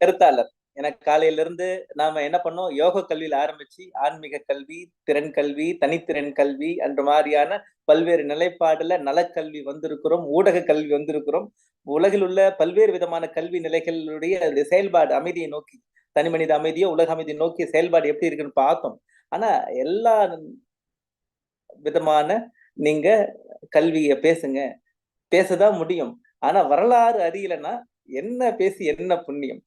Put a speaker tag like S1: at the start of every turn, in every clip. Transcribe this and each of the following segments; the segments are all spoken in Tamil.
S1: கருத்தாளர் எனக்கு காலையில இருந்து நாம என்ன பண்ணோம் யோக கல்வியில ஆரம்பிச்சு ஆன்மீக கல்வி திறன் கல்வி தனித்திறன் கல்வி என்ற மாதிரியான பல்வேறு நிலைப்பாடுல நலக்கல்வி வந்திருக்கிறோம் ஊடக கல்வி வந்திருக்கிறோம் உலகில் உள்ள பல்வேறு விதமான கல்வி நிலைகளுடைய செயல்பாடு அமைதியை நோக்கி தனி மனித அமைதியோ உலக அமைதியை நோக்கிய செயல்பாடு எப்படி இருக்குன்னு பார்த்தோம் ஆனா எல்லா விதமான நீங்க கல்விய பேசுங்க பேசதான் முடியும் ஆனா வரலாறு அறியலன்னா என்ன பேசி என்ன புண்ணியம்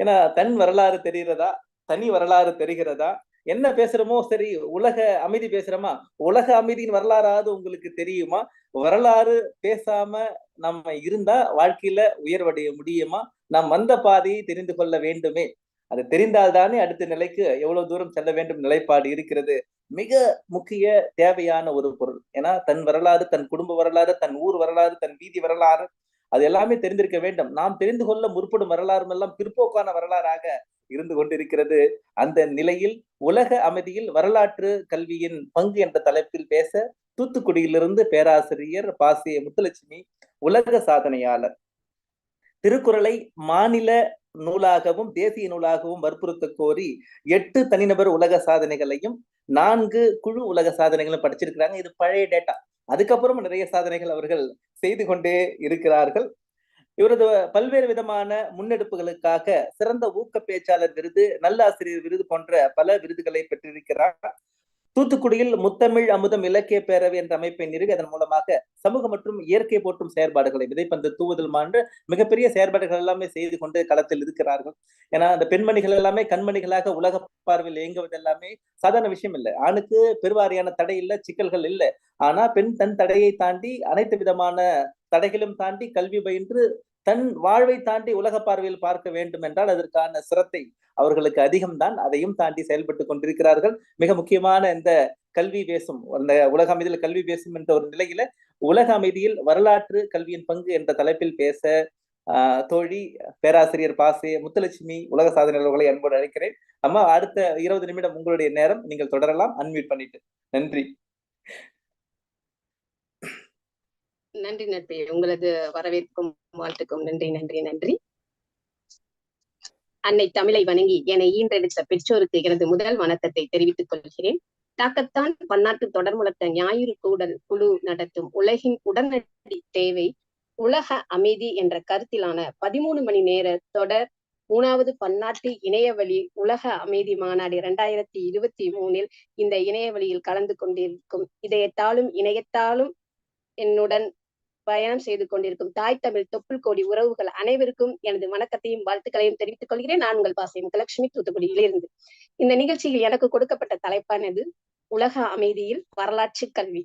S1: ஏன்னா தன் வரலாறு தெரிகிறதா தனி வரலாறு தெரிகிறதா என்ன பேசுறோமோ சரி உலக அமைதி பேசுறோமா உலக அமைதியின் வரலாறாவது உங்களுக்கு தெரியுமா வரலாறு பேசாம நம்ம இருந்தா வாழ்க்கையில உயர்வடைய முடியுமா நாம் வந்த பாதையை தெரிந்து கொள்ள வேண்டுமே அது தெரிந்தால்தானே அடுத்த நிலைக்கு எவ்வளவு தூரம் செல்ல வேண்டும் நிலைப்பாடு இருக்கிறது மிக முக்கிய தேவையான ஒரு பொருள் ஏன்னா தன் வரலாறு தன் குடும்ப வரலாறு தன் ஊர் வரலாறு தன் வீதி வரலாறு அது எல்லாமே தெரிந்திருக்க வேண்டும் நாம் தெரிந்து கொள்ள முற்படும் வரலாறும் எல்லாம் பிற்போக்கான வரலாறாக இருந்து கொண்டிருக்கிறது அந்த நிலையில் உலக அமைதியில் வரலாற்று கல்வியின் பங்கு என்ற தலைப்பில் பேச தூத்துக்குடியிலிருந்து பேராசிரியர் பாசிய முத்துலட்சுமி உலக சாதனையாளர் திருக்குறளை மாநில நூலாகவும் தேசிய நூலாகவும் வற்புறுத்த கோரி எட்டு தனிநபர் உலக சாதனைகளையும் நான்கு குழு உலக சாதனைகளும் படிச்சிருக்கிறாங்க இது பழைய டேட்டா அதுக்கப்புறம் நிறைய சாதனைகள் அவர்கள் செய்து கொண்டே இருக்கிறார்கள் இவரது பல்வேறு விதமான முன்னெடுப்புகளுக்காக சிறந்த ஊக்க பேச்சாளர் விருது நல்லாசிரியர் விருது போன்ற பல விருதுகளை பெற்றிருக்கிறார் தூத்துக்குடியில் முத்தமிழ் அமுதம் இலக்கிய பேரவை என்ற அமைப்பை நிறுவி அதன் மூலமாக சமூக மற்றும் இயற்கை போற்றும் செயற்பாடுகளை விதைப்பந்து தூவுதல் மாண்டு மிகப்பெரிய செயற்பாடுகள் எல்லாமே செய்து கொண்டு களத்தில் இருக்கிறார்கள் ஏன்னா அந்த பெண்மணிகள் எல்லாமே கண்மணிகளாக உலக பார்வையில் இயங்குவது எல்லாமே சாதாரண விஷயம் இல்லை ஆணுக்கு பெருவாரியான தடை இல்லை சிக்கல்கள் இல்லை ஆனா பெண் தன் தடையை தாண்டி அனைத்து விதமான தடைகளும் தாண்டி கல்வி பயின்று தன் வாழ்வை தாண்டி உலக பார்வையில் பார்க்க வேண்டும் என்றால் அதற்கான சிரத்தை அவர்களுக்கு அதிகம்தான் அதையும் தாண்டி செயல்பட்டு கொண்டிருக்கிறார்கள் மிக முக்கியமான இந்த கல்வி பேசும் அந்த உலக அமைதியில் கல்வி பேசும் என்ற ஒரு நிலையில உலக அமைதியில் வரலாற்று கல்வியின் பங்கு என்ற தலைப்பில் பேச தோழி பேராசிரியர் பாசே முத்துலட்சுமி உலக சாதனையாளர்களை அன்போடு அழைக்கிறேன் அம்மா அடுத்த இருபது நிமிடம் உங்களுடைய நேரம் நீங்கள் தொடரலாம் அன்மியூட் பண்ணிட்டு நன்றி
S2: நன்றி நட்பே உங்களது வரவேற்கும் வாழ்த்துக்கும் நன்றி நன்றி நன்றி அன்னை தமிழை வணங்கி என்னை ஈன்றெடுத்த பெற்றோருக்கு எனது முதல் வணக்கத்தை தெரிவித்துக் கொள்கிறேன் தாக்கத்தான் பன்னாட்டு தொடர்முழக்க ஞாயிறு கூடல் குழு நடத்தும் உலகின் உடனடி தேவை உலக அமைதி என்ற கருத்திலான பதிமூணு மணி நேர தொடர் மூணாவது பன்னாட்டு இணையவழி உலக அமைதி மாநாடு இரண்டாயிரத்தி இருபத்தி மூணில் இந்த இணையவழியில் கலந்து கொண்டிருக்கும் இதயத்தாலும் இணையத்தாலும் என்னுடன் பயணம் செய்து கொண்டிருக்கும் தாய் தமிழ் தொப்புள் கோடி உறவுகள் அனைவருக்கும் எனது வணக்கத்தையும் வாழ்த்துக்களையும் தெரிவித்துக் கொள்கிறேன் நான் உங்கள் பாசையும் லட்சுமி தூத்துக்குடியிலிருந்து இந்த நிகழ்ச்சியில் எனக்கு கொடுக்கப்பட்ட தலைப்பானது உலக அமைதியில் வரலாற்று கல்வி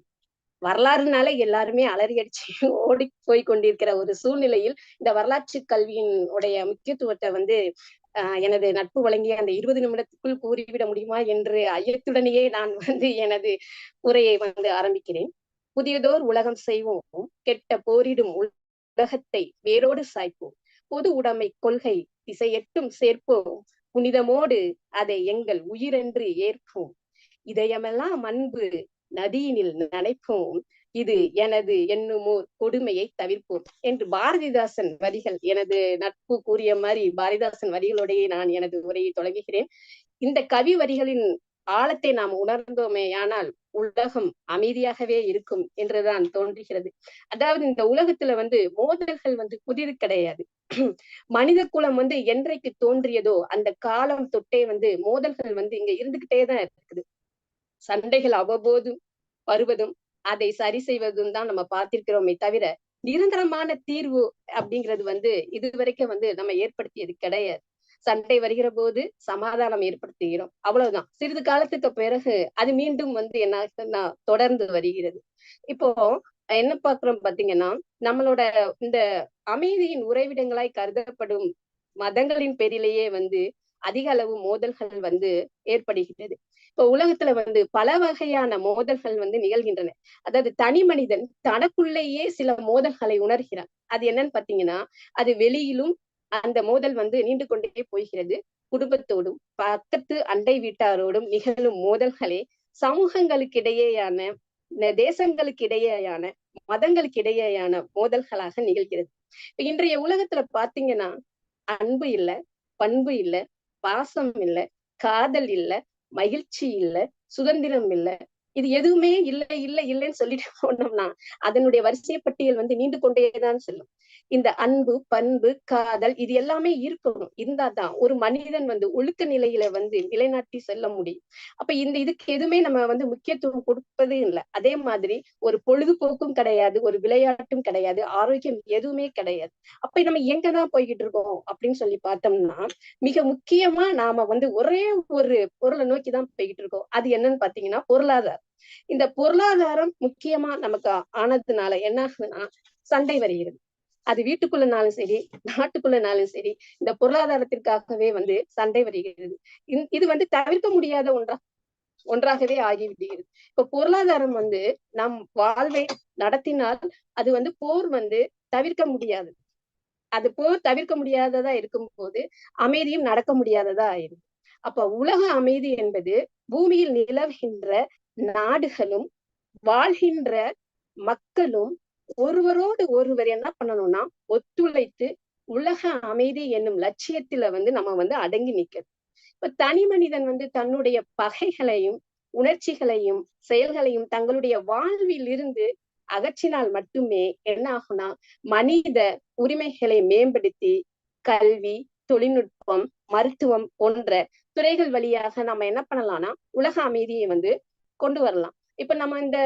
S2: வரலாறுனால எல்லாருமே அலறி அடிச்சு ஓடி போய் கொண்டிருக்கிற ஒரு சூழ்நிலையில் இந்த வரலாற்று கல்வியின் உடைய முக்கியத்துவத்தை வந்து எனது நட்பு வழங்கிய அந்த இருபது நிமிடத்துக்குள் கூறிவிட முடியுமா என்று ஐயத்துடனேயே நான் வந்து எனது உரையை வந்து ஆரம்பிக்கிறேன் புதியதோர் உலகம் செய்வோம் கெட்ட போரிடும் உலகத்தை வேரோடு சாய்ப்போம் பொது உடைமை கொள்கை திசையெட்டும் சேர்ப்போம் புனிதமோடு அதை எங்கள் உயிரென்று ஏற்போம் இதயமெல்லாம் அன்பு நதியினில் நனைப்போம் இது எனது என்னுமோர் கொடுமையை தவிர்ப்போம் என்று பாரதிதாசன் வரிகள் எனது நட்பு கூறிய மாதிரி பாரதிதாசன் வரிகளோடையே நான் எனது உரையை தொடங்குகிறேன் இந்த கவி வரிகளின் ஆழத்தை நாம் உணர்ந்தோமே ஆனால் உலகம் அமைதியாகவே இருக்கும் என்றுதான் தோன்றுகிறது அதாவது இந்த உலகத்துல வந்து மோதல்கள் வந்து புதிது கிடையாது மனித குலம் வந்து என்றைக்கு தோன்றியதோ அந்த காலம் தொட்டே வந்து மோதல்கள் வந்து இங்க இருந்துகிட்டேதான் இருக்குது சண்டைகள் அவ்வப்போதும் வருவதும் அதை சரி செய்வதும் தான் நம்ம பார்த்திருக்கிறோமே தவிர நிரந்தரமான தீர்வு அப்படிங்கிறது வந்து இதுவரைக்கும் வந்து நம்ம ஏற்படுத்தியது கிடையாது சண்டை வருகிற போது சமாதானம் ஏற்படுத்துகிறோம் அவ்வளவுதான் சிறிது காலத்துக்கு பிறகு அது மீண்டும் வந்து என்ன தொடர்ந்து வருகிறது இப்போ என்ன பாக்குறோம் பாத்தீங்கன்னா நம்மளோட இந்த அமைதியின் உறைவிடங்களாய் கருதப்படும் மதங்களின் பேரிலேயே வந்து அதிக அளவு மோதல்கள் வந்து ஏற்படுகிறது இப்போ உலகத்துல வந்து பல வகையான மோதல்கள் வந்து நிகழ்கின்றன அதாவது தனி மனிதன் தனக்குள்ளேயே சில மோதல்களை உணர்கிறான் அது என்னன்னு பாத்தீங்கன்னா அது வெளியிலும் அந்த மோதல் வந்து நீண்டு கொண்டே போகிறது குடும்பத்தோடும் பக்கத்து அண்டை வீட்டாரோடும் நிகழும் மோதல்களே சமூகங்களுக்கிடையேயான தேசங்களுக்கிடையேயான மதங்களுக்கிடையேயான மோதல்களாக நிகழ்கிறது இன்றைய உலகத்துல பாத்தீங்கன்னா அன்பு இல்ல பண்பு இல்ல பாசம் இல்ல காதல் இல்ல மகிழ்ச்சி இல்ல சுதந்திரம் இல்ல இது எதுவுமே இல்லை இல்லை இல்லைன்னு சொல்லிட்டு போனோம்னா அதனுடைய வரிசை பட்டியல் வந்து நீண்டு கொண்டேதான் செல்லும் இந்த அன்பு பண்பு காதல் இது எல்லாமே இருக்கணும் இருந்தாதான் ஒரு மனிதன் வந்து ஒழுக்க நிலையில வந்து நிலைநாட்டி செல்ல முடியும் அப்ப இந்த இதுக்கு எதுவுமே நம்ம வந்து முக்கியத்துவம் கொடுப்பதே இல்லை அதே மாதிரி ஒரு பொழுதுபோக்கும் கிடையாது ஒரு விளையாட்டும் கிடையாது ஆரோக்கியம் எதுவுமே கிடையாது அப்ப நம்ம எங்கதான் போய்கிட்டு இருக்கோம் அப்படின்னு சொல்லி பார்த்தோம்னா மிக முக்கியமா நாம வந்து ஒரே ஒரு பொருளை நோக்கி தான் போய்கிட்டு இருக்கோம் அது என்னன்னு பாத்தீங்கன்னா பொருளாதாரம் இந்த பொருளாதாரம் முக்கியமா நமக்கு ஆனதுனால என்ன ஆகுதுன்னா சண்டை வருகிறது அது வீட்டுக்குள்ளனாலும் சரி நாட்டுக்குள்ளனாலும் சரி இந்த பொருளாதாரத்திற்காகவே வந்து சண்டை வருகிறது இது வந்து தவிர்க்க முடியாத ஒன்றா ஒன்றாகவே ஆகிவிடுகிறது இப்ப பொருளாதாரம் வந்து நம் வாழ்வை நடத்தினால் அது வந்து போர் வந்து தவிர்க்க முடியாது அது போர் தவிர்க்க முடியாததா இருக்கும் போது அமைதியும் நடக்க முடியாததா ஆயிடும் அப்ப உலக அமைதி என்பது பூமியில் நிலவுகின்ற நாடுகளும் வாழ்கின்ற மக்களும் ஒருவரோடு ஒருவர் என்ன பண்ணணும்னா ஒத்துழைத்து உலக அமைதி என்னும் லட்சியத்துல வந்து நம்ம வந்து அடங்கி நிக்கிறது இப்ப தனி மனிதன் வந்து தன்னுடைய பகைகளையும் உணர்ச்சிகளையும் செயல்களையும் தங்களுடைய வாழ்வில் இருந்து அகற்றினால் மட்டுமே என்ன ஆகும்னா மனித உரிமைகளை மேம்படுத்தி கல்வி தொழில்நுட்பம் மருத்துவம் போன்ற துறைகள் வழியாக நம்ம என்ன பண்ணலாம்னா உலக அமைதியை வந்து கொண்டு வரலாம் இப்ப நம்ம இந்த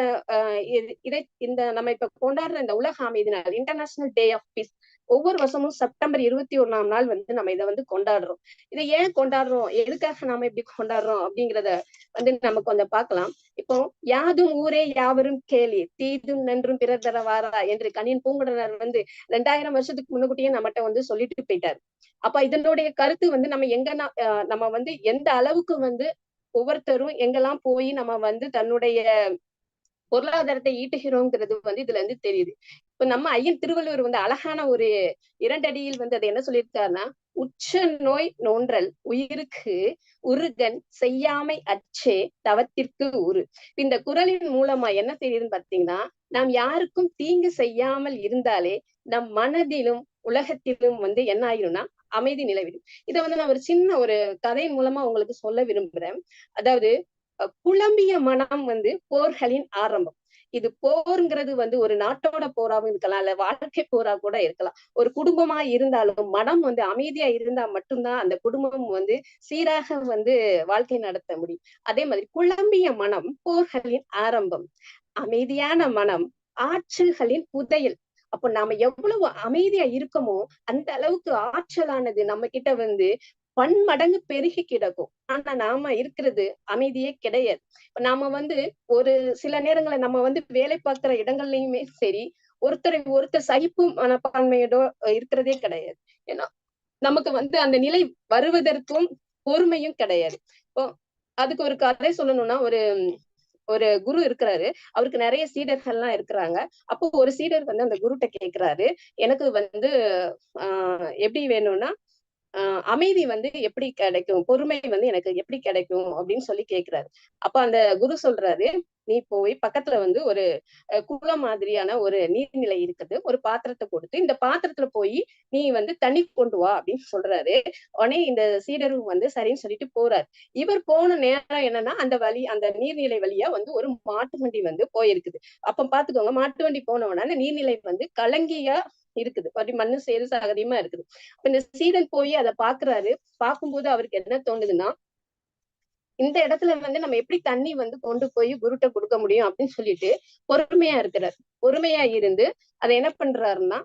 S2: இதை இந்த நம்ம இப்ப கொண்டாடுற இந்த உலக அமைதி நாள் இன்டர்நேஷனல் டே ஆஃப் பீஸ் ஒவ்வொரு வருஷமும் செப்டம்பர் இருபத்தி ஒன்னாம் நாள் வந்து நம்ம இதை வந்து கொண்டாடுறோம் இதை ஏன் கொண்டாடுறோம் எதுக்காக நாம இப்படி கொண்டாடுறோம் அப்படிங்கறத வந்து நம்ம கொஞ்சம் பார்க்கலாம் இப்போ யாதும் ஊரே யாவரும் கேலி தீதும் நன்றும் பிறர் தர வாரா என்று கணியன் பூங்குடனர் வந்து ரெண்டாயிரம் வருஷத்துக்கு முன்னுக்குட்டியே நம்மகிட்ட வந்து சொல்லிட்டு போயிட்டாரு அப்ப இதனுடைய கருத்து வந்து நம்ம எங்க நம்ம வந்து எந்த அளவுக்கு வந்து ஒவ்வொருத்தரும் எங்கெல்லாம் போய் நம்ம வந்து தன்னுடைய பொருளாதாரத்தை ஈட்டுகிறோங்கிறது வந்து இதுல இருந்து தெரியுது இப்ப நம்ம ஐயன் திருவள்ளுவர் வந்து அழகான ஒரு இரண்டடியில் வந்து அதை என்ன சொல்லியிருக்காருன்னா உச்ச நோய் நோன்றல் உயிருக்கு உருகன் செய்யாமை அச்சே தவத்திற்கு உரு இந்த குரலின் மூலமா என்ன தெரியுதுன்னு பாத்தீங்கன்னா நாம் யாருக்கும் தீங்கு செய்யாமல் இருந்தாலே நம் மனதிலும் உலகத்திலும் வந்து என்ன ஆயிரும்னா அமைதி நிலவிடும் இதை வந்து நான் ஒரு சின்ன ஒரு கதை மூலமா உங்களுக்கு சொல்ல விரும்புறேன் அதாவது குழம்பிய மனம் வந்து போர்களின் ஆரம்பம் இது போர்ங்கிறது வந்து ஒரு நாட்டோட போராவும் இருக்கலாம் இல்ல வாழ்க்கை போரா கூட இருக்கலாம் ஒரு குடும்பமா இருந்தாலும் மனம் வந்து அமைதியா இருந்தா மட்டும்தான் அந்த குடும்பம் வந்து சீராக வந்து வாழ்க்கை நடத்த முடியும் அதே மாதிரி குழம்பிய மனம் போர்களின் ஆரம்பம் அமைதியான மனம் ஆற்றல்களின் புதையல் அப்போ நாம எவ்வளவு அமைதியா இருக்கமோ அந்த அளவுக்கு ஆற்றலானது நம்ம கிட்ட வந்து பன்மடங்கு பெருகி கிடக்கும் ஆனா நாம இருக்கிறது அமைதியே கிடையாது நாம வந்து ஒரு சில நேரங்களை நம்ம வந்து வேலை பார்க்கிற இடங்கள்லயுமே சரி ஒருத்தரை ஒருத்தர் சகிப்பு மனப்பான்மையோட இருக்கிறதே கிடையாது ஏன்னா நமக்கு வந்து அந்த நிலை வருவதற்கும் பொறுமையும் கிடையாது இப்போ அதுக்கு ஒரு கதை சொல்லணும்னா ஒரு ஒரு குரு இருக்கிறாரு அவருக்கு நிறைய சீடர்கள் எல்லாம் இருக்கிறாங்க அப்போ ஒரு சீடர் வந்து அந்த குருட்ட கேக்குறாரு எனக்கு வந்து ஆஹ் எப்படி வேணும்னா அமைதி வந்து எப்படி கிடைக்கும் பொறுமை வந்து எனக்கு எப்படி கிடைக்கும் அப்படின்னு சொல்லி கேக்குறாரு அப்ப அந்த குரு சொல்றாரு நீ போய் பக்கத்துல வந்து ஒரு குளம் மாதிரியான ஒரு நீர்நிலை இருக்குது ஒரு பாத்திரத்தை கொடுத்து இந்த பாத்திரத்துல போய் நீ வந்து தண்ணி கொண்டு வா அப்படின்னு சொல்றாரு உடனே இந்த சீடரும் வந்து சரின்னு சொல்லிட்டு போறாரு இவர் போன நேரம் என்னன்னா அந்த வழி அந்த நீர்நிலை வழியா வந்து ஒரு மாட்டு வண்டி வந்து போயிருக்குது அப்ப பாத்துக்கோங்க மாட்டு வண்டி போனவன அந்த நீர்நிலை வந்து கலங்கியா இருக்குது அப்படி மண்ணு சேது சகதியுமா இருக்குது அப்ப இந்த சீடன் போய் அதை பாக்குறாரு பார்க்கும்போது அவருக்கு என்ன தோணுதுன்னா இந்த இடத்துல வந்து நம்ம எப்படி தண்ணி வந்து கொண்டு போய் குருட்ட கொடுக்க முடியும் அப்படின்னு சொல்லிட்டு பொறுமையா இருக்கிறார் பொறுமையா இருந்து அதை என்ன பண்றாருன்னா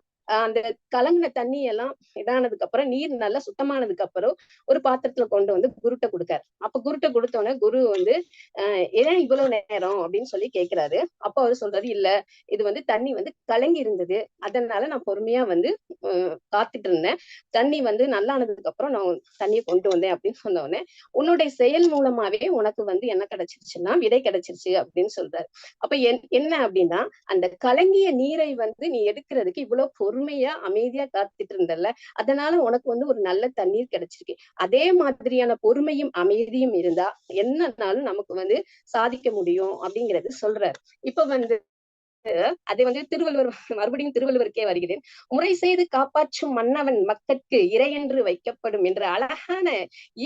S2: அந்த கலங்கின தண்ணி எல்லாம் இதானதுக்கு அப்புறம் நீர் நல்லா சுத்தமானதுக்கு அப்புறம் ஒரு பாத்திரத்துல கொண்டு வந்து குருட்ட கொடுக்காரு அப்ப குருட்ட கொடுத்தோடனே குரு வந்து அஹ் ஏன் இவ்வளவு நேரம் அப்படின்னு சொல்லி கேக்குறாரு அப்ப அவர் சொல்றாரு இல்ல இது வந்து தண்ணி வந்து கலங்கி இருந்தது அதனால நான் பொறுமையா வந்து காத்துட்டு இருந்தேன் தண்ணி வந்து நல்லானதுக்கு அப்புறம் நான் தண்ணியை கொண்டு வந்தேன் அப்படின்னு சொன்ன உடனே உன்னுடைய செயல் மூலமாவே உனக்கு வந்து என்ன கிடைச்சிருச்சுன்னா விடை கிடைச்சிருச்சு அப்படின்னு சொல்றாரு அப்ப என்ன அப்படின்னா அந்த கலங்கிய நீரை வந்து நீ எடுக்கிறதுக்கு இவ்வளவு பொருள் பொறுமையா அமைதியா காத்துட்டு இருந்தல அதனால உனக்கு வந்து ஒரு நல்ல தண்ணீர் கிடைச்சிருக்கு அதே மாதிரியான பொறுமையும் அமைதியும் இருந்தா என்னன்னாலும் நமக்கு வந்து சாதிக்க முடியும் அப்படிங்கறது சொல்றாரு இப்ப வந்து அதை வந்து திருவள்ளுவர் மறுபடியும் திருவள்ளுவருக்கே வருகிறேன் முறை செய்து காப்பாற்றும் மன்னவன் மக்கட்கு இறையென்று வைக்கப்படும் என்ற அழகான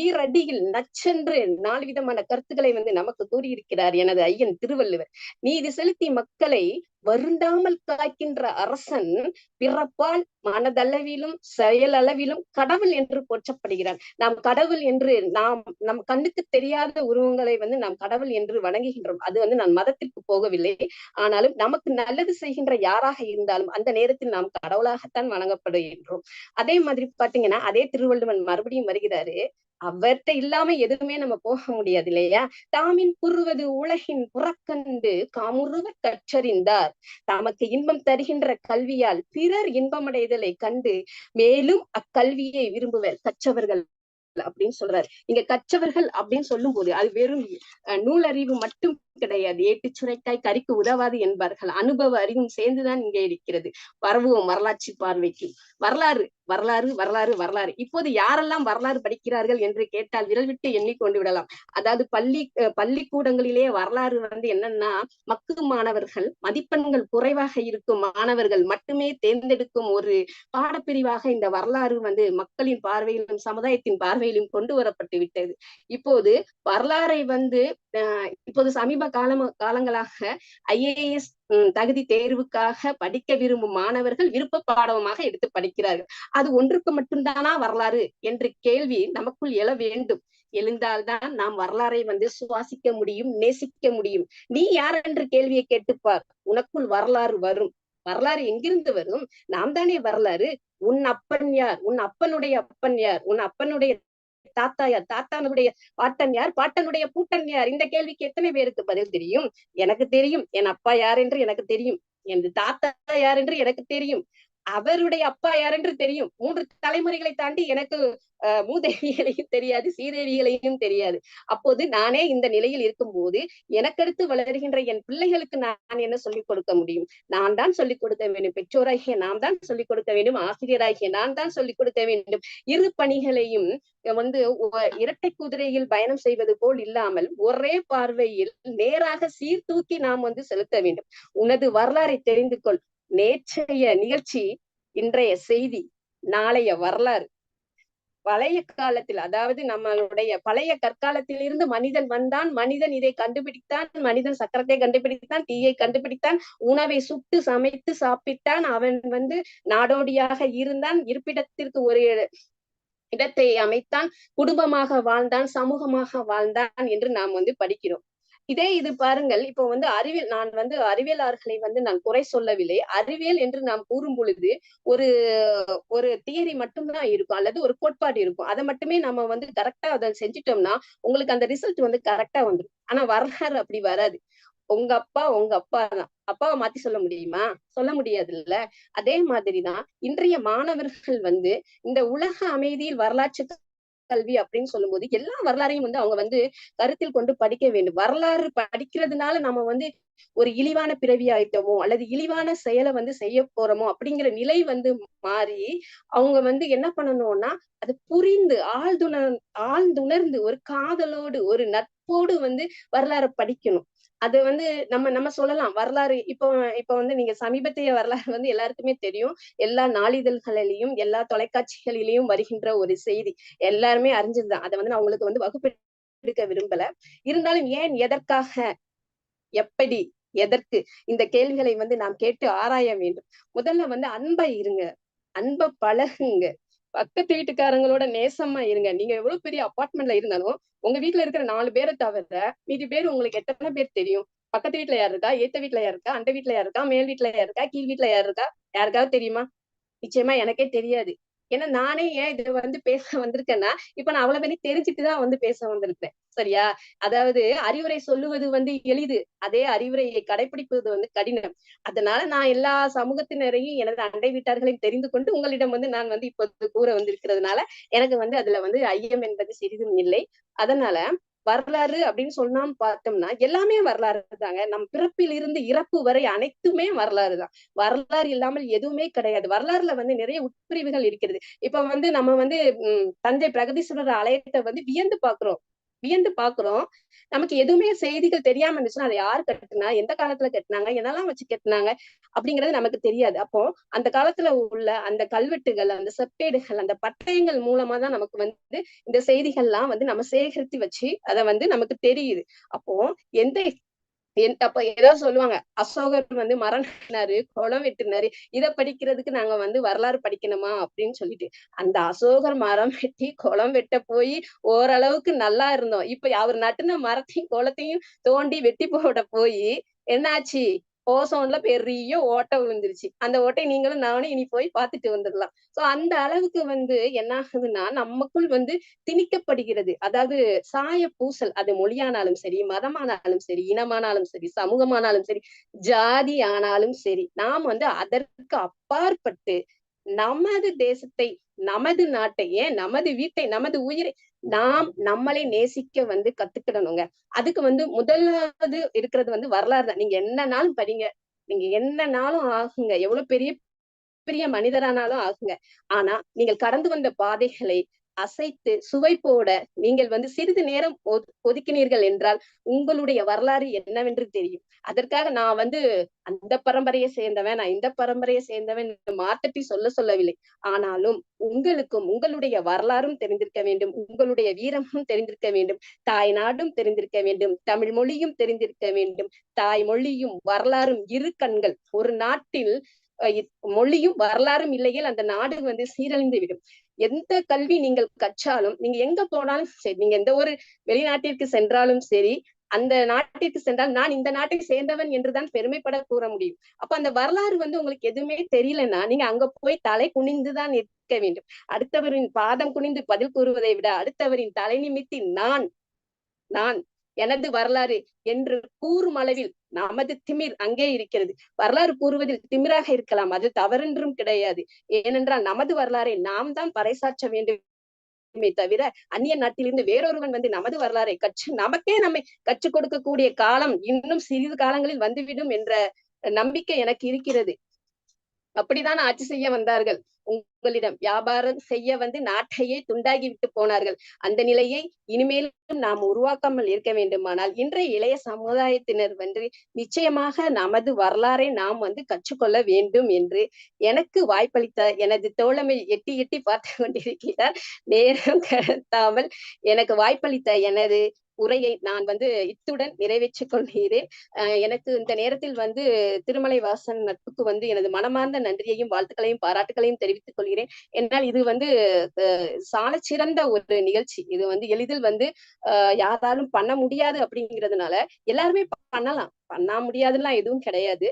S2: ஈரடியில் நச்சென்று நாலு விதமான கருத்துக்களை வந்து நமக்கு கூறியிருக்கிறார் எனது ஐயன் திருவள்ளுவர் நீதி செலுத்தி மக்களை வருந்தாமல் காக்கின்ற அரசன் பிறப்பால் மனதளவிலும் செயலளவிலும் கடவுள் என்று போற்றப்படுகிறார் நாம் கடவுள் என்று நாம் நம் கண்ணுக்கு தெரியாத உருவங்களை வந்து நாம் கடவுள் என்று வணங்குகின்றோம் அது வந்து நான் மதத்திற்கு போகவில்லை ஆனாலும் நமக்கு நல்லது செய்கின்ற யாராக இருந்தாலும் அந்த நேரத்தில் நாம் கடவுளாகத்தான் வணங்கப்படுகின்றோம் அதே மாதிரி பாத்தீங்கன்னா அதே திருவள்ளுவன் மறுபடியும் வருகிறாரு அவர்கிட்ட இல்லாம எதுவுமே நம்ம போக முடியாது இல்லையா தாமின் புருவது உலகின் புறக்கண்டு காமுருவ கற்றறிந்தார் தமக்கு இன்பம் தருகின்ற கல்வியால் பிறர் இன்பமடைதலை கண்டு மேலும் அக்கல்வியை விரும்புவர் கற்றவர்கள் அப்படின்னு சொல்றாரு இங்க கற்றவர்கள் அப்படின்னு சொல்லும் போது அது வெறும் நூலறிவு மட்டும் கிடையாது ஏட்டு சுரைக்காய் கறிக்கு உதவாது என்பார்கள் அனுபவ அறிவும் சேர்ந்துதான் இங்கே இருக்கிறது வரவும் வரலாற்று பார்வைக்கு வரலாறு வரலாறு வரலாறு வரலாறு இப்போது யாரெல்லாம் வரலாறு படிக்கிறார்கள் என்று கேட்டால் விரல் விட்டு எண்ணிக்கொண்டு விடலாம் அதாவது பள்ளி பள்ளிக்கூடங்களிலே வரலாறு வந்து என்னன்னா மக்கு மாணவர்கள் மதிப்பெண்கள் குறைவாக இருக்கும் மாணவர்கள் மட்டுமே தேர்ந்தெடுக்கும் ஒரு பாடப்பிரிவாக இந்த வரலாறு வந்து மக்களின் பார்வையிலும் சமுதாயத்தின் பார்வையிலும் கொண்டு வரப்பட்டு விட்டது இப்போது வரலாறை வந்து இப்போது சமீப காலம் காலங்களாக ஐஏஎஸ் தகுதி தேர்வுக்காக படிக்க விரும்பும் மாணவர்கள் விருப்ப பாடமாக எடுத்து படிக்கிறார்கள் அது ஒன்றுக்கு மட்டும்தானா வரலாறு என்ற கேள்வி நமக்குள் எழ வேண்டும் எழுந்தால்தான் நாம் வரலாறை வந்து சுவாசிக்க முடியும் நேசிக்க முடியும் நீ யார் என்று கேள்வியை கேட்டுப்பார் உனக்குள் வரலாறு வரும் வரலாறு எங்கிருந்து வரும் நாம் தானே வரலாறு உன் அப்பன் யார் உன் அப்பனுடைய அப்பன் யார் உன் அப்பனுடைய தாத்தா யார் தாத்தானுடைய பாட்டன் யார் பாட்டனுடைய பூட்டன் யார் இந்த கேள்விக்கு எத்தனை பேருக்கு பதில் தெரியும் எனக்கு தெரியும் என் அப்பா யார் என்று எனக்கு தெரியும் என் தாத்தா யார் என்று எனக்கு தெரியும் அவருடைய அப்பா யாரென்று தெரியும் மூன்று தலைமுறைகளை தாண்டி எனக்கு மூதேவிகளையும் தெரியாது சீதேவிகளையும் தெரியாது அப்போது நானே இந்த நிலையில் இருக்கும் போது எனக்கடுத்து வளர்கின்ற என் பிள்ளைகளுக்கு நான் என்ன சொல்லிக் கொடுக்க முடியும் நான் தான் சொல்லிக் கொடுக்க வேண்டும் பெற்றோராகிய நாம் தான் சொல்லிக் கொடுக்க வேண்டும் ஆசிரியராகிய நான் தான் சொல்லிக் கொடுக்க வேண்டும் இரு பணிகளையும் வந்து இரட்டை குதிரையில் பயணம் செய்வது போல் இல்லாமல் ஒரே பார்வையில் நேராக சீர்தூக்கி நாம் வந்து செலுத்த வேண்டும் உனது வரலாறை தெரிந்து கொள் நேற்றைய நிகழ்ச்சி இன்றைய செய்தி நாளைய வரலாறு பழைய காலத்தில் அதாவது நம்மளுடைய பழைய கற்காலத்தில் இருந்து மனிதன் வந்தான் மனிதன் இதை கண்டுபிடித்தான் மனிதன் சக்கரத்தை கண்டுபிடித்தான் தீயை கண்டுபிடித்தான் உணவை சுட்டு சமைத்து சாப்பிட்டான் அவன் வந்து நாடோடியாக இருந்தான் இருப்பிடத்திற்கு ஒரு இடத்தை அமைத்தான் குடும்பமாக வாழ்ந்தான் சமூகமாக வாழ்ந்தான் என்று நாம் வந்து படிக்கிறோம் இதே இது பாருங்கள் இப்போ வந்து அறிவியல் நான் வந்து அறிவியலாளர்களை வந்து நான் குறை சொல்லவில்லை அறிவியல் என்று நாம் கூறும் பொழுது ஒரு ஒரு தியரி மட்டும்தான் இருக்கும் அல்லது ஒரு கோட்பாடு இருக்கும் அதை மட்டுமே நம்ம வந்து கரெக்டா அதை செஞ்சிட்டோம்னா உங்களுக்கு அந்த ரிசல்ட் வந்து கரெக்டா வந்துடும் ஆனா வரலாறு அப்படி வராது உங்க அப்பா உங்க அப்பா தான் அப்பாவை மாத்தி சொல்ல முடியுமா சொல்ல முடியாது இல்ல அதே மாதிரிதான் இன்றைய மாணவர்கள் வந்து இந்த உலக அமைதியில் வரலாற்று கல்வி அப்படின்னு சொல்லும்போது எல்லா வரலாறையும் வந்து அவங்க வந்து கருத்தில் கொண்டு படிக்க வேண்டும் வரலாறு படிக்கிறதுனால நம்ம வந்து ஒரு இழிவான பிறவி ஆயிட்டோமோ அல்லது இழிவான செயலை வந்து செய்ய போறோமோ அப்படிங்கிற நிலை வந்து மாறி அவங்க வந்து என்ன பண்ணணும்னா அது புரிந்து ஆழ்துணர் ஆழ்ந்துணர்ந்து ஒரு காதலோடு ஒரு நட்போடு வந்து வரலாறு படிக்கணும் அது வந்து நம்ம நம்ம சொல்லலாம் வரலாறு இப்போ இப்போ வந்து நீங்க சமீபத்திய வரலாறு வந்து எல்லாருக்குமே தெரியும் எல்லா நாளிதழ்களிலையும் எல்லா தொலைக்காட்சிகளிலையும் வருகின்ற ஒரு செய்தி எல்லாருமே அறிஞ்சதுதான் அதை வந்து நான் உங்களுக்கு வந்து வகுப்பு எடுக்க விரும்பல இருந்தாலும் ஏன் எதற்காக எப்படி எதற்கு இந்த கேள்விகளை வந்து நாம் கேட்டு ஆராய வேண்டும் முதல்ல வந்து அன்பை இருங்க அன்ப பழகுங்க பக்கத்து வீட்டுக்காரங்களோட நேசமா இருங்க நீங்க எவ்வளவு பெரிய அபார்ட்மெண்ட்ல இருந்தாலும் உங்க வீட்டுல இருக்கிற நாலு பேரை தவிர மீதி பேர் உங்களுக்கு எத்தனை பேர் தெரியும் பக்கத்து வீட்டுல யார் இருக்கா ஏத்த வீட்டுல யார் இருக்கா அந்த வீட்டுல யார் இருக்கா மேல் வீட்டுல யார் இருக்கா கீழ் வீட்டுல யார் இருக்கா யாருக்காவது தெரியுமா நிச்சயமா எனக்கே தெரியாது ஏன்னா நானே ஏன் இதை வந்து பேச வந்திருக்கேன்னா இப்ப நான் அவ்வளவு பேரையும் தெரிஞ்சுட்டுதான் வந்து பேச வந்திருக்கேன் சரியா அதாவது அறிவுரை சொல்லுவது வந்து எளிது அதே அறிவுரையை கடைபிடிப்பது வந்து கடினம் அதனால நான் எல்லா சமூகத்தினரையும் எனது அண்டை வீட்டார்களையும் தெரிந்து கொண்டு உங்களிடம் வந்து நான் வந்து இப்போது கூற வந்திருக்கிறதுனால எனக்கு வந்து அதுல வந்து ஐயம் என்பது சிறிதும் இல்லை அதனால வரலாறு அப்படின்னு சொன்னா பார்த்தோம்னா எல்லாமே வரலாறு தாங்க நம் பிறப்பிலிருந்து இறப்பு வரை அனைத்துமே வரலாறு தான் வரலாறு இல்லாமல் எதுவுமே கிடையாது வரலாறுல வந்து நிறைய உட்பிரிவுகள் இருக்கிறது இப்ப வந்து நம்ம வந்து தஞ்சை பிரகதீஸ்வரர் ஆலயத்தை வந்து வியந்து பாக்குறோம் வியந்து பாக்குறோம் நமக்கு எதுவுமே செய்திகள் தெரியாம இருந்துச்சுன்னா அதை யார் கட்டினா எந்த காலத்துல கட்டினாங்க என்னெல்லாம் வச்சு கட்டினாங்க அப்படிங்கறது நமக்கு தெரியாது அப்போ அந்த காலத்துல உள்ள அந்த கல்வெட்டுகள் அந்த செப்பேடுகள் அந்த பட்டயங்கள் மூலமா தான் நமக்கு வந்து இந்த செய்திகள்லாம் வந்து நம்ம சேகரித்து வச்சு அதை வந்து நமக்கு தெரியுது அப்போ எந்த அப்ப ஏதோ சொல்லுவாங்க அசோகர் வந்து மரணாரு குளம் வெட்டினாரு இத படிக்கிறதுக்கு நாங்க வந்து வரலாறு படிக்கணுமா அப்படின்னு சொல்லிட்டு அந்த அசோகர் மரம் வெட்டி குளம் வெட்ட போய் ஓரளவுக்கு நல்லா இருந்தோம் இப்ப அவர் நட்டுன மரத்தையும் குளத்தையும் தோண்டி வெட்டி போட போய் என்னாச்சு ஓசோன்ல பெரிய ஓட்டை விழுந்துருச்சு அந்த ஓட்டை நீங்களும் நானும் இனி போய் பார்த்துட்டு வந்துடலாம் சோ அந்த அளவுக்கு வந்து என்ன ஆகுதுன்னா நமக்குள் வந்து திணிக்கப்படுகிறது அதாவது சாய பூசல் அது மொழியானாலும் சரி மதமானாலும் சரி இனமானாலும் சரி சமூகமானாலும் சரி ஜாதி ஆனாலும் சரி நாம் வந்து அதற்கு அப்பாற்பட்டு நமது தேசத்தை நமது நாட்டை ஏன் நமது வீட்டை நமது உயிரை நாம் நம்மளை நேசிக்க வந்து கத்துக்கிடணுங்க அதுக்கு வந்து முதலாவது இருக்கிறது வந்து வரலாறு தான் நீங்க என்ன நாள் படிங்க நீங்க என்ன நாளும் ஆகுங்க எவ்வளவு பெரிய பெரிய மனிதரானாலும் ஆகுங்க ஆனா நீங்கள் கடந்து வந்த பாதைகளை அசைத்து சுவைப்போட நீங்கள் வந்து சிறிது நேரம் ஒதுக்கினீர்கள் என்றால் உங்களுடைய வரலாறு என்னவென்று தெரியும் அதற்காக நான் வந்து அந்த பரம்பரையை சேர்ந்தவன் நான் இந்த பரம்பரையை சேர்ந்தவன் மாத்தட்டி சொல்ல சொல்லவில்லை ஆனாலும் உங்களுக்கும் உங்களுடைய வரலாறும் தெரிந்திருக்க வேண்டும் உங்களுடைய வீரமும் தெரிந்திருக்க வேண்டும் தாய் நாடும் தெரிந்திருக்க வேண்டும் தமிழ் மொழியும் தெரிந்திருக்க வேண்டும் தாய் மொழியும் வரலாறும் இரு கண்கள் ஒரு நாட்டில் மொழியும் வரலாறும் இல்லையில் அந்த நாடு வந்து சீரழிந்து விடும் எந்த கல்வி நீங்கள் கற்றாலும் நீங்க எங்க போனாலும் சரி நீங்க எந்த ஒரு வெளிநாட்டிற்கு சென்றாலும் சரி அந்த நாட்டிற்கு சென்றால் நான் இந்த நாட்டை சேர்ந்தவன் என்றுதான் பெருமைப்பட கூற முடியும் அப்ப அந்த வரலாறு வந்து உங்களுக்கு எதுவுமே தெரியலன்னா நீங்க அங்க போய் தலை குனிந்துதான் நிற்க வேண்டும் அடுத்தவரின் பாதம் குனிந்து பதில் கூறுவதை விட அடுத்தவரின் தலை நிமித்தி நான் நான் எனது வரலாறு என்று கூறும் அளவில் நமது திமிர் அங்கே இருக்கிறது வரலாறு கூறுவதில் திமிராக இருக்கலாம் அது தவறென்றும் கிடையாது ஏனென்றால் நமது வரலாறை நாம் தான் பறைசாற்ற வேண்டுமே தவிர அந்நிய நாட்டிலிருந்து வேறொருவன் வந்து நமது வரலாறை கற்று நமக்கே நம்மை கற்றுக் கொடுக்கக்கூடிய காலம் இன்னும் சிறிது காலங்களில் வந்துவிடும் என்ற நம்பிக்கை எனக்கு இருக்கிறது அப்படித்தான் ஆட்சி செய்ய வந்தார்கள் உங்களிடம் வியாபாரம் செய்ய வந்து நாட்டையே துண்டாகி விட்டு போனார்கள் அந்த நிலையை இனிமேலும் நாம் உருவாக்காமல் இருக்க வேண்டுமானால் இன்றைய இளைய சமுதாயத்தினர் வந்து நிச்சயமாக நமது வரலாறை நாம் வந்து கற்றுக்கொள்ள வேண்டும் என்று எனக்கு வாய்ப்பளித்த எனது தோழமை எட்டி எட்டி பார்த்து கொண்டிருக்கிறார் நேரம் கடத்தாமல் எனக்கு வாய்ப்பளித்த எனது உரையை நான் வந்து இத்துடன் நிறைவேற்றிக் கொள்கிறேன் எனக்கு இந்த நேரத்தில் வந்து திருமலை வாசன் நட்புக்கு வந்து எனது மனமார்ந்த நன்றியையும் வாழ்த்துக்களையும் பாராட்டுகளையும் தெரிவித்துக் கொள்கிறேன் என்னால் இது வந்து சால சிறந்த ஒரு நிகழ்ச்சி இது வந்து எளிதில் வந்து யாராலும் பண்ண முடியாது அப்படிங்கிறதுனால எல்லாருமே பண்ணலாம் பண்ணா முடியாதுலாம் எதுவும் கிடையாது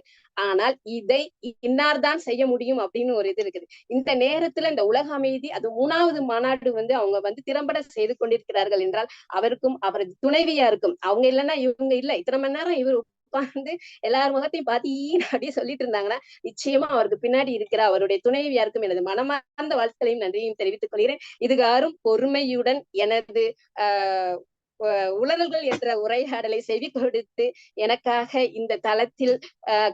S2: ஆனால் இதை இன்னார் தான் செய்ய முடியும் அப்படின்னு ஒரு இது இருக்குது இந்த நேரத்துல இந்த உலக அமைதி அது மூணாவது மாநாடு வந்து அவங்க வந்து திறம்பட செய்து கொண்டிருக்கிறார்கள் என்றால் அவருக்கும் அவரது துணைவியா இருக்கும் அவங்க இல்லைன்னா இவங்க இல்ல இத்தனை மணி நேரம் இவர் உட்கார்ந்து எல்லார் முகத்தையும் பாத்தீங்கன்னு அப்படியே சொல்லிட்டு இருந்தாங்கன்னா நிச்சயமா அவருக்கு பின்னாடி இருக்கிற அவருடைய துணைவியாருக்கும் எனது மனமார்ந்த வாழ்த்துக்களையும் நன்றியும் தெரிவித்துக் கொள்கிறேன் இதுகாரும் பொறுமையுடன் எனது ஆஹ் உளறல்கள் என்ற உரையாடலை செவி கொடுத்து எனக்காக இந்த தளத்தில்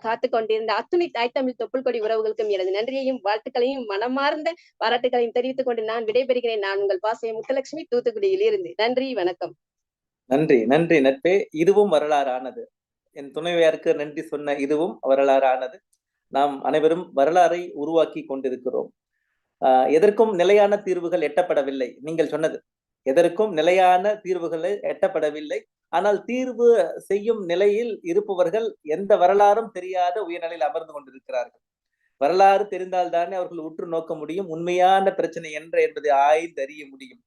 S2: காத்து கொண்டிருந்த அத்துணை தாய் தமிழ் தொப்புள் கொடி உறவுகளுக்கும் எனது நன்றியையும் வாழ்த்துக்களையும் மனமார்ந்த பாராட்டுகளையும் தெரிவித்துக் கொண்டு நான் விடைபெறுகிறேன் நான் உங்கள் பாசைய முத்தலட்சுமி தூத்துக்குடியில் இருந்து நன்றி வணக்கம் நன்றி நன்றி நட்பே இதுவும் வரலாறானது என் துணைவியாருக்கு நன்றி சொன்ன இதுவும் வரலாறானது நாம் அனைவரும் வரலாறை உருவாக்கி கொண்டிருக்கிறோம் எதற்கும் நிலையான தீர்வுகள் எட்டப்படவில்லை நீங்கள் சொன்னது எதற்கும் நிலையான தீர்வுகளை எட்டப்படவில்லை ஆனால் தீர்வு செய்யும் நிலையில் இருப்பவர்கள் எந்த வரலாறும் தெரியாத உயர்நிலையில் அமர்ந்து கொண்டிருக்கிறார்கள் வரலாறு தெரிந்தால்தானே அவர்கள் உற்று நோக்க முடியும் உண்மையான பிரச்சனை என்ற என்பதை ஆய்ந்து அறிய முடியும்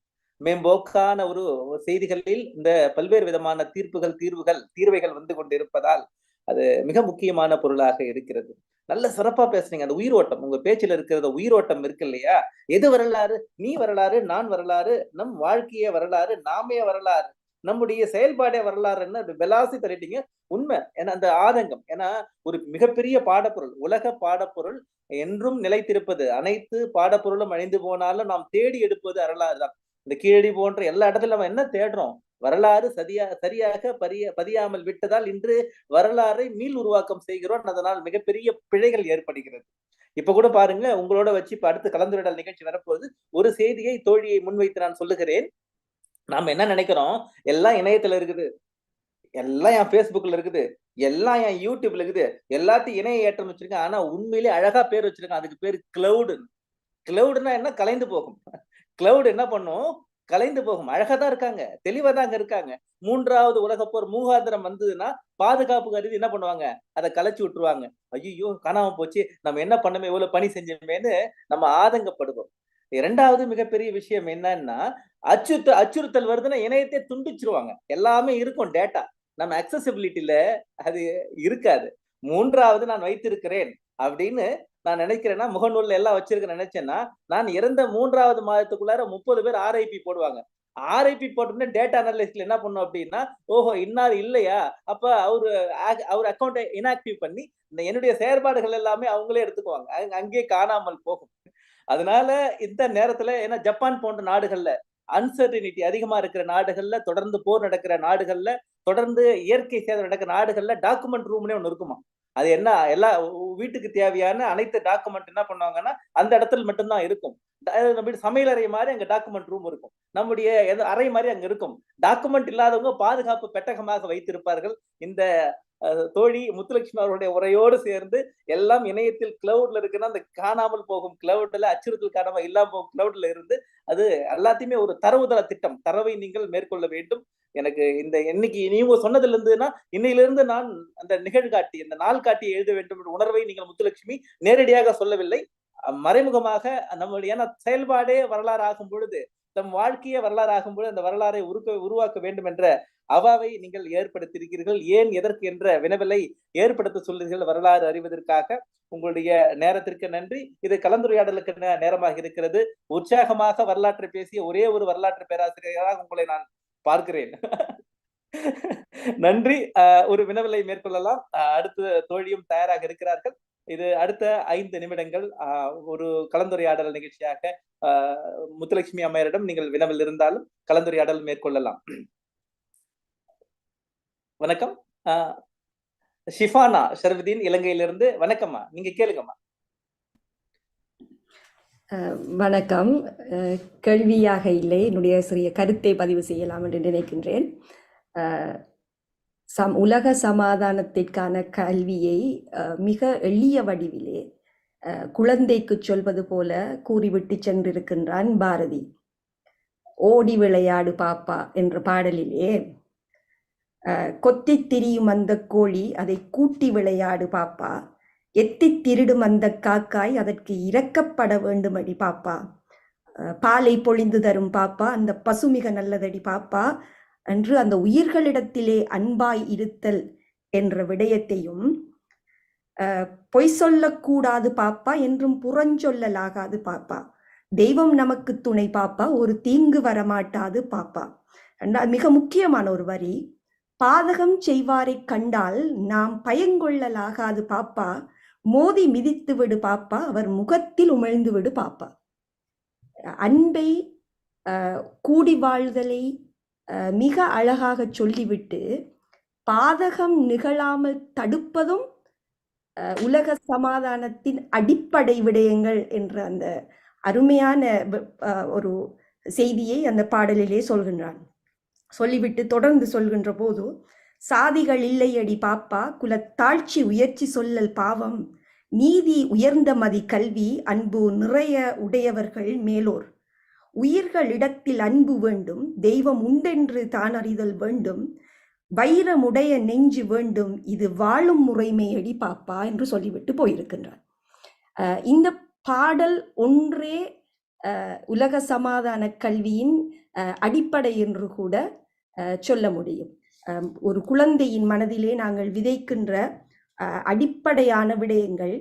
S2: மேம்போக்கான ஒரு செய்திகளில் இந்த பல்வேறு விதமான தீர்ப்புகள் தீர்வுகள் தீர்வைகள் வந்து கொண்டிருப்பதால் அது மிக முக்கியமான பொருளாக இருக்கிறது நல்ல சிறப்பா பேசுறீங்க அந்த உயிரோட்டம் உங்க பேச்சுல இருக்கிறத உயிரோட்டம் இருக்கு இல்லையா எது வரலாறு நீ வரலாறு நான் வரலாறு நம் வாழ்க்கையே வரலாறு நாமே வரலாறு நம்முடைய செயல்பாடே வரலாறுன்னு அது வெலாசி தள்ளிட்டீங்க உண்மை ஏன்னா அந்த ஆதங்கம் ஏன்னா ஒரு மிகப்பெரிய பாடப்பொருள் உலக பாடப்பொருள் என்றும் நிலைத்திருப்பது அனைத்து பாடப்பொருளும் அழிந்து போனாலும் நாம் தேடி எடுப்பது வரலாறு தான் இந்த கீழடி போன்ற எல்லா இடத்துல நம்ம என்ன தேடுறோம் வரலாறு சரியா சரியாக பரிய பதியாமல் விட்டதால் இன்று வரலாறை மீள் உருவாக்கம் செய்கிறோம் அதனால் மிகப்பெரிய பிழைகள் ஏற்படுகிறது இப்ப கூட பாருங்க உங்களோட வச்சு இப்ப அடுத்து கலந்துரையாடல் நிகழ்ச்சி வரப்போது ஒரு செய்தியை தோழியை முன்வைத்து நான் சொல்லுகிறேன் நாம என்ன நினைக்கிறோம் எல்லாம் இணையத்துல இருக்குது எல்லாம் என் பேஸ்புக்ல இருக்குது எல்லாம் என் யூடியூப்ல இருக்குது எல்லாத்தையும் இணைய ஏற்றம் வச்சிருக்கேன் ஆனா உண்மையிலே அழகா பேர் வச்சிருக்கேன் அதுக்கு பேர் கிளவுடு கிளவுடுனா என்ன கலைந்து போகும் கிளவுடு என்ன பண்ணும் கலைந்து போகும் அழகா தான் இருக்காங்க தெளிவா தாங்க இருக்காங்க மூன்றாவது உலகப்போர் மூகாந்திரம் வந்ததுன்னா பாதுகாப்பு கருதி என்ன பண்ணுவாங்க அதை கலைச்சு விட்டுருவாங்க ஐயோ காணாம போச்சு நம்ம என்ன பண்ணமே எவ்வளவு பணி செஞ்சோமேன்னு நம்ம ஆதங்கப்படுவோம் இரண்டாவது மிகப்பெரிய விஷயம் என்னன்னா அச்சுறுத்த அச்சுறுத்தல் வருதுன்னா இணையத்தை துண்டிச்சிருவாங்க எல்லாமே இருக்கும் டேட்டா நம்ம அக்சசிபிலிட்டியில அது இருக்காது மூன்றாவது நான் வைத்திருக்கிறேன் அப்படின்னு நான் நினைக்கிறேன்னா முகநூல்ல எல்லாம் வச்சிருக்க நினைச்சேன்னா நான் இறந்த மூன்றாவது மாதத்துக்குள்ளார முப்பது பேர் ஆர்ஐபி போடுவாங்க ஆர்ஐபி போட்டோம்னா டேட்டா அனலிஸ்ட்ல என்ன பண்ணும் அப்படின்னா ஓஹோ இன்னார் இல்லையா அப்ப அவரு அவர் அக்கௌண்ட்டை இன்ஆக்டிவ் பண்ணி என்னுடைய செயற்பாடுகள் எல்லாமே அவங்களே எடுத்துக்குவாங்க அங்கேயே காணாமல் போகும் அதனால இந்த நேரத்துல ஏன்னா ஜப்பான் போன்ற நாடுகள்ல அன்சர்டினிட்டி அதிகமா இருக்கிற நாடுகள்ல தொடர்ந்து போர் நடக்கிற நாடுகள்ல தொடர்ந்து இயற்கை சேதம் நடக்கிற நாடுகள்ல டாக்குமெண்ட் ரூம்னே ஒன்று இருக்குமா அது என்ன எல்லா வீட்டுக்கு தேவையான அனைத்து டாக்குமெண்ட் என்ன பண்ணுவாங்கன்னா அந்த இடத்துல மட்டும்தான் இருக்கும் நம்ம அறை மாதிரி அங்க டாக்குமெண்ட் ரூம் இருக்கும் நம்முடைய அறை மாதிரி அங்க இருக்கும் டாக்குமெண்ட் இல்லாதவங்க பாதுகாப்பு பெட்டகமாக வைத்திருப்பார்கள் இந்த தோழி முத்துலட்சுமி அவருடைய உரையோடு சேர்ந்து எல்லாம் இணையத்தில் கிளவுட்ல இருக்குன்னா அந்த காணாமல் போகும் கிளவுட்ல அச்சுறுத்தல் காணாமல் இல்லாம போகும் கிளவுட்ல இருந்து அது எல்லாத்தையுமே ஒரு தரவுதள திட்டம் தரவை நீங்கள் மேற்கொள்ள வேண்டும் எனக்கு இந்த இன்னைக்கு நீங்க சொன்னதுல இருந்துன்னா இன்னையிலிருந்து நான் அந்த நிகழ்காட்டி இந்த நாள் காட்டியை எழுத வேண்டும் என்ற உணர்வை நீங்கள் முத்துலட்சுமி நேரடியாக சொல்லவில்லை மறைமுகமாக நம்மளுடைய ஏன்னா செயல்பாடே வரலாறு ஆகும் பொழுது தம் வாழ்க்கையே வரலாறு ஆகும்பொழுது அந்த வரலாறை உருக்க உருவாக்க வேண்டும் என்ற அவாவை நீங்கள் ஏற்படுத்தியிருக்கிறீர்கள் ஏன் எதற்கு என்ற வினவலை ஏற்படுத்த சொல்லுங்கள் வரலாறு அறிவதற்காக உங்களுடைய நேரத்திற்கு நன்றி இது கலந்துரையாடலுக்கு நேரமாக இருக்கிறது உற்சாகமாக வரலாற்றை பேசிய ஒரே ஒரு வரலாற்று பேராசிரியராக உங்களை நான் பார்க்கிறேன் நன்றி ஒரு வினவலை மேற்கொள்ளலாம் அடுத்த தோழியும் தயாராக இருக்கிறார்கள் இது அடுத்த ஐந்து நிமிடங்கள் ஒரு கலந்துரையாடல் நிகழ்ச்சியாக முத்துலட்சுமி அம்மையரிடம் நீங்கள் வினவில் இருந்தாலும் கலந்துரையாடல் மேற்கொள்ளலாம் வணக்கம் ஷிஃபானா ஷர்வதீன் இலங்கையிலிருந்து வணக்கம்மா நீங்க கேளுங்கம்மா வணக்கம் கேள்வியாக இல்லை என்னுடைய சிறிய கருத்தை பதிவு செய்யலாம் என்று நினைக்கின்றேன் சம் உலக சமாதானத்திற்கான கல்வியை மிக எளிய வடிவிலே குழந்தைக்கு சொல்வது போல கூறிவிட்டு சென்றிருக்கின்றான் பாரதி ஓடி விளையாடு பாப்பா என்ற பாடலிலே கொத்தி திரியும் அந்த கோழி அதை கூட்டி விளையாடு பாப்பா எத்தி திருடும் அந்த காக்காய் அதற்கு இறக்கப்பட அடி பாப்பா பாலை பொழிந்து தரும் பாப்பா அந்த பசுமிக நல்லதடி பாப்பா என்று அந்த உயிர்களிடத்திலே அன்பாய் இருத்தல் என்ற விடயத்தையும் பொய் சொல்லக்கூடாது பாப்பா என்றும் புறஞ்சொல்லலாகாது பாப்பா தெய்வம் நமக்கு துணை பாப்பா ஒரு தீங்கு வரமாட்டாது பாப்பா மிக முக்கியமான ஒரு வரி பாதகம் செய்வாரைக் கண்டால் நாம் பயங்கொள்ளலாகாது பாப்பா மோதி மிதித்து விடு பாப்பா அவர் முகத்தில் உமிழ்ந்து விடு பாப்பா அன்பை கூடி வாழ்தலை மிக அழகாக சொல்லிவிட்டு பாதகம் நிகழாமல் தடுப்பதும் உலக சமாதானத்தின் அடிப்படை விடயங்கள் என்ற அந்த அருமையான ஒரு செய்தியை அந்த பாடலிலே சொல்கின்றான் சொல்லிவிட்டு தொடர்ந்து சொல்கின்ற போது சாதிகள் இல்லையடி பாப்பா தாழ்ச்சி உயர்ச்சி சொல்லல் பாவம் நீதி உயர்ந்த மதி கல்வி அன்பு நிறைய உடையவர்கள் மேலோர் உயிர்களிடத்தில் அன்பு வேண்டும் தெய்வம் உண்டென்று தான் அறிதல் வேண்டும் வைரமுடைய நெஞ்சு வேண்டும் இது வாழும் முறைமையடி பாப்பா என்று சொல்லிவிட்டு போயிருக்கின்றார் இந்த பாடல் ஒன்றே உலக சமாதான கல்வியின் அடிப்படை என்று கூட சொல்ல முடியும் ஒரு குழந்தையின் மனதிலே நாங்கள் விதைக்கின்ற அடிப்படையான விடயங்கள்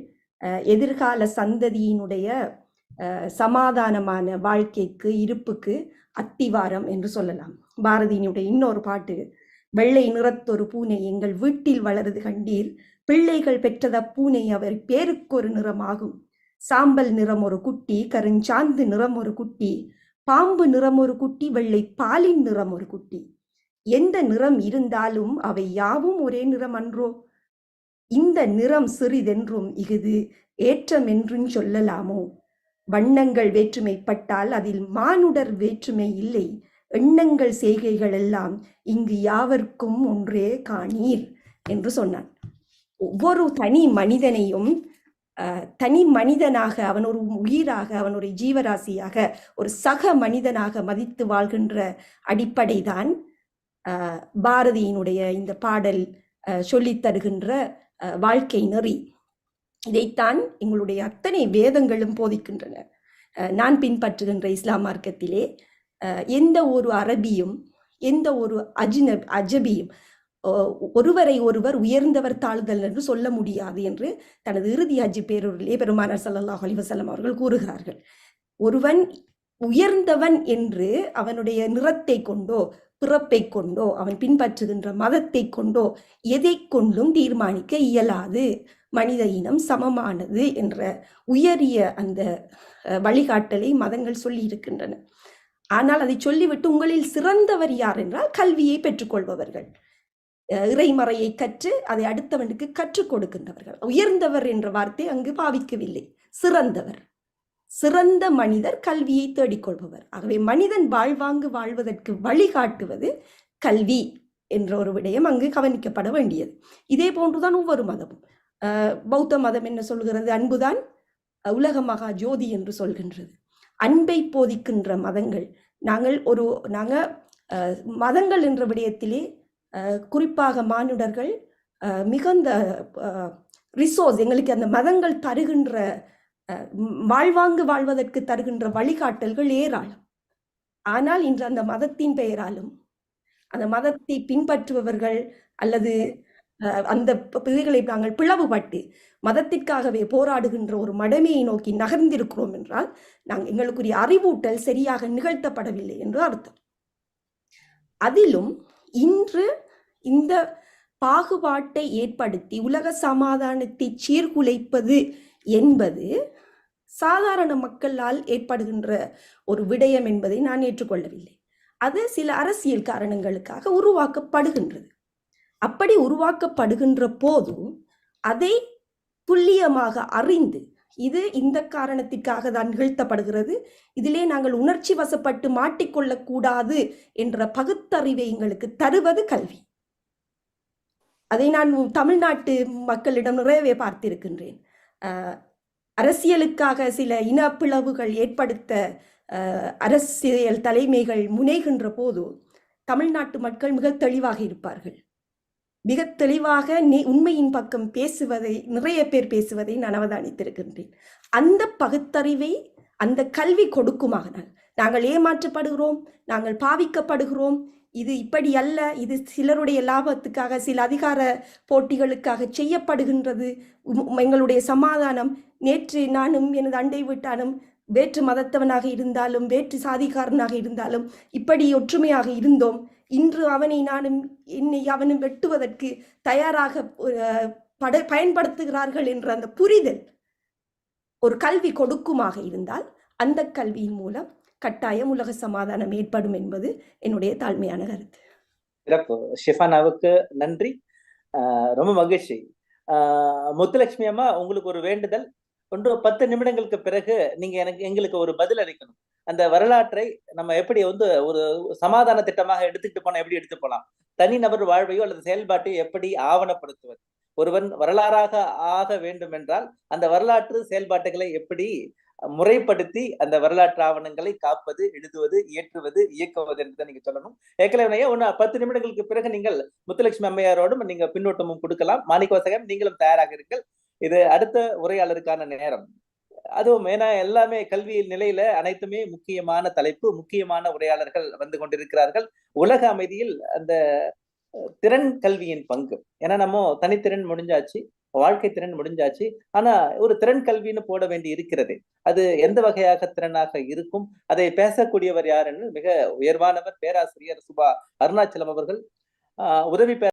S2: எதிர்கால சந்ததியினுடைய சமாதானமான வாழ்க்கைக்கு இருப்புக்கு அத்திவாரம் என்று சொல்லலாம் பாரதியினுடைய இன்னொரு பாட்டு வெள்ளை நிறத்தொரு பூனை எங்கள் வீட்டில் வளருது கண்டீர் பிள்ளைகள் பெற்றத பூனை அவர் பேருக்கு ஒரு நிறமாகும் சாம்பல் நிறம் ஒரு குட்டி கருஞ்சாந்து நிறம் ஒரு குட்டி பாம்பு நிறம் ஒரு குட்டி வெள்ளை பாலின் நிறம் ஒரு குட்டி எந்த நிறம் இருந்தாலும் அவை யாவும் ஒரே நிறம் அன்றோ இந்த நிறம் சிறிதென்றும் இஃது ஏற்றம் என்றும் சொல்லலாமோ வண்ணங்கள் வேற்றுமைப்பட்டால் அதில் மானுடர் வேற்றுமை இல்லை எண்ணங்கள் செய்கைகள் எல்லாம் இங்கு யாவர்க்கும் ஒன்றே காணீர் என்று சொன்னான் ஒவ்வொரு தனி மனிதனையும் தனி மனிதனாக அவன் ஒரு உயிராக அவனுடைய ஜீவராசியாக ஒரு சக மனிதனாக மதித்து வாழ்கின்ற அடிப்படை தான் பாரதியினுடைய இந்த பாடல் சொல்லித் தருகின்ற வாழ்க்கை நெறி இதைத்தான் எங்களுடைய அத்தனை வேதங்களும் போதிக்கின்றன நான் பின்பற்றுகின்ற இஸ்லாம் மார்க்கத்திலே எந்த ஒரு அரபியும் எந்த ஒரு அஜின அஜபியும் ஒருவரை ஒருவர் உயர்ந்தவர் தாழ்தல் என்று சொல்ல முடியாது என்று தனது இறுதி அஜி பேரூரிலே பெருமானார் சல்லாஹ் அலிவசல்லம் அவர்கள் கூறுகிறார்கள் ஒருவன் உயர்ந்தவன் என்று அவனுடைய நிறத்தை கொண்டோ பிறப்பை கொண்டோ அவன் பின்பற்றுகின்ற மதத்தை கொண்டோ எதை கொண்டும் தீர்மானிக்க இயலாது மனித இனம் சமமானது என்ற உயரிய அந்த வழிகாட்டலை மதங்கள் சொல்லி இருக்கின்றன ஆனால் அதை சொல்லிவிட்டு உங்களில் சிறந்தவர் யார் என்றால் கல்வியை பெற்றுக்கொள்பவர்கள் இறைமறையை கற்று அதை அடுத்தவனுக்கு கற்றுக் கொடுக்கின்றவர்கள் உயர்ந்தவர் என்ற வார்த்தை அங்கு பாவிக்கவில்லை சிறந்தவர் சிறந்த மனிதர் கல்வியை தேடிக்கொள்பவர் ஆகவே மனிதன் வாழ்வாங்கு வாழ்வதற்கு வழிகாட்டுவது கல்வி என்ற ஒரு விடயம் அங்கு கவனிக்கப்பட வேண்டியது இதே போன்றுதான் ஒவ்வொரு மதமும் பௌத்த மதம் என்ன சொல்கிறது அன்புதான் உலக மகா ஜோதி என்று சொல்கின்றது அன்பை போதிக்கின்ற மதங்கள் நாங்கள் ஒரு நாங்கள் மதங்கள் என்ற விடயத்திலே குறிப்பாக மானுடர்கள் மிகுந்த ரிசோர்ஸ் எங்களுக்கு அந்த மதங்கள் தருகின்ற வாழ்வாங்கு வாழ்வதற்கு தருகின்ற வழிகாட்டல்கள் ஏராளம் ஆனால் இன்று அந்த மதத்தின் பெயராலும் அந்த மதத்தை பின்பற்றுபவர்கள் அல்லது அந்த பிள்ளைகளை நாங்கள் பிளவுபட்டு மதத்திற்காகவே போராடுகின்ற ஒரு மடமையை நோக்கி நகர்ந்திருக்கிறோம் என்றால் நாங்கள் எங்களுக்குரிய அறிவூட்டல் சரியாக நிகழ்த்தப்படவில்லை என்று அர்த்தம் அதிலும் இன்று இந்த பாகுபாட்டை ஏற்படுத்தி உலக சமாதானத்தை சீர்குலைப்பது என்பது சாதாரண மக்களால் ஏற்படுகின்ற ஒரு விடயம் என்பதை நான் ஏற்றுக்கொள்ளவில்லை அது சில அரசியல் காரணங்களுக்காக உருவாக்கப்படுகின்றது அப்படி உருவாக்கப்படுகின்ற போதும் அதை துல்லியமாக அறிந்து இது இந்த காரணத்திற்காக தான் நிகழ்த்தப்படுகிறது இதிலே நாங்கள் உணர்ச்சி வசப்பட்டு மாட்டிக்கொள்ளக்கூடாது என்ற பகுத்தறிவை எங்களுக்கு தருவது கல்வி அதை நான் தமிழ்நாட்டு மக்களிடம் நிறையவே பார்த்திருக்கின்றேன் அரசியலுக்காக சில இனப்பிளவுகள் ஏற்படுத்த அரசியல் தலைமைகள் முனைகின்ற போது தமிழ்நாட்டு மக்கள் மிக தெளிவாக இருப்பார்கள் மிக தெளிவாக நீ உண்மையின் பக்கம் பேசுவதை நிறைய பேர் பேசுவதை நான் அவதானித்திருக்கின்றேன் அந்த பகுத்தறிவை அந்த கல்வி கொடுக்குமாகனால் நாங்கள் ஏமாற்றப்படுகிறோம் நாங்கள் பாவிக்கப்படுகிறோம் இது இப்படி அல்ல இது சிலருடைய லாபத்துக்காக சில அதிகார போட்டிகளுக்காக செய்யப்படுகின்றது எங்களுடைய சமாதானம் நேற்று நானும் எனது அண்டை வீட்டானும் வேற்று மதத்தவனாக இருந்தாலும் வேற்று சாதிக்காரனாக இருந்தாலும் இப்படி ஒற்றுமையாக இருந்தோம் இன்று அவனை நானும் என்னை அவனும் வெட்டுவதற்கு தயாராக பட பயன்படுத்துகிறார்கள் என்ற அந்த புரிதல் ஒரு கல்வி கொடுக்குமாக இருந்தால் அந்த கல்வியின் மூலம் கட்டாயம் உலக சமாதானம் ஏற்படும் என்பது என்னுடைய தாழ்மையான கருத்து ஷிஃபானாவுக்கு நன்றி ரொம்ப மகிழ்ச்சி முத்துலட்சுமி அம்மா உங்களுக்கு ஒரு வேண்டுதல் ஒன்று பத்து நிமிடங்களுக்கு பிறகு நீங்க எனக்கு எங்களுக்கு ஒரு பதில் அளிக்கணும் அந்த வரலாற்றை நம்ம எப்படி வந்து ஒரு சமாதான திட்டமாக எடுத்துக்கிட்டு போனா எப்படி எடுத்து போலாம் தனிநபர் வாழ்வையோ அல்லது செயல்பாட்டையோ எப்படி ஆவணப்படுத்துவது ஒருவன் வரலாறாக ஆக வேண்டும் என்றால் அந்த வரலாற்று செயல்பாட்டுகளை எப்படி முறைப்படுத்தி அந்த வரலாற்று ஆவணங்களை காப்பது எழுதுவது இயற்றுவது இயக்குவது என்று நீங்க சொல்லணும் ஏற்கனவே ஒன்னு பத்து நிமிடங்களுக்கு பிறகு நீங்கள் முத்துலட்சுமி அம்மையாரோடும் நீங்க பின்னோட்டமும் கொடுக்கலாம் மாணிக்கவாசகம் நீங்களும் தயாராக இருங்கள் இது அடுத்த உரையாளருக்கான நேரம் அதுவும் ஏன்னா எல்லாமே கல்வியில் நிலையில அனைத்துமே முக்கியமான தலைப்பு முக்கியமான உரையாளர்கள் வந்து கொண்டிருக்கிறார்கள் உலக அமைதியில் அந்த திறன் கல்வியின் பங்கு ஏன்னா நம்ம தனித்திறன் முடிஞ்சாச்சு வாழ்க்கை திறன் முடிஞ்சாச்சு ஆனா ஒரு திறன் கல்வின்னு போட வேண்டி இருக்கிறது அது எந்த வகையாக திறனாக இருக்கும் அதை பேசக்கூடியவர் யாருன்னு மிக உயர்வானவர் பேராசிரியர் சுபா அருணாச்சலம் அவர்கள் உதவி